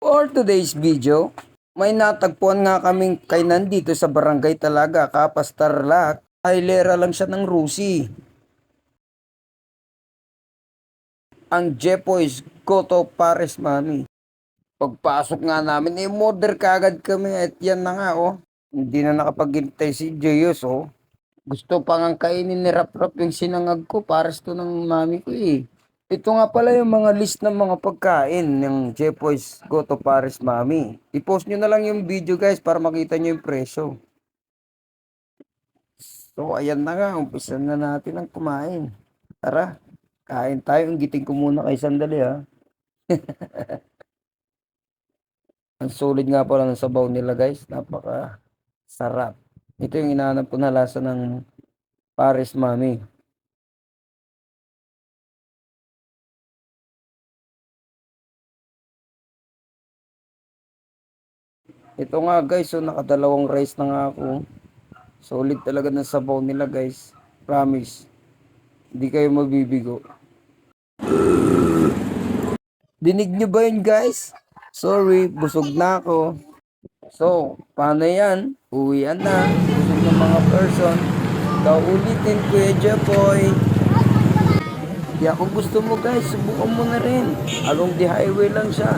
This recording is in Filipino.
For today's video, may natagpuan nga kaming kainan dito sa barangay talaga, Kapas Tarlac. Hilera lang siya ng Rusi. Ang Jepoy's Goto Pares Mami. Pagpasok nga namin, eh, order kagad kami at yan na nga, oh. Hindi na nakapaghintay si Joyos, oh. Gusto pa nga kainin ni Rap Rap yung sinangag ko, pares to ng mami ko, eh. Ito nga pala yung mga list ng mga pagkain ng Jepoy's Goto Pares Mami. I-post nyo na lang yung video guys para makita nyo yung presyo. So ayan na nga, umpisa na natin ang kumain. Tara, kain tayo. Ang giting ko muna kay sandali ha. ang sulit nga pala ng sabaw nila guys. Napaka sarap. Ito yung inaanap ko na lasa ng Pares Mami. Ito nga guys, so nakadalawang rice na nga ako. Solid talaga ng sabaw nila guys. Promise. Hindi kayo mabibigo. Dinig nyo ba yun guys? Sorry, busog na ako. So, paano yan? Uwian na. Busog ng mga person. Kaulitin Kuya Jepoy. Kaya kung gusto mo guys, subukan mo na rin. Along the highway lang siya.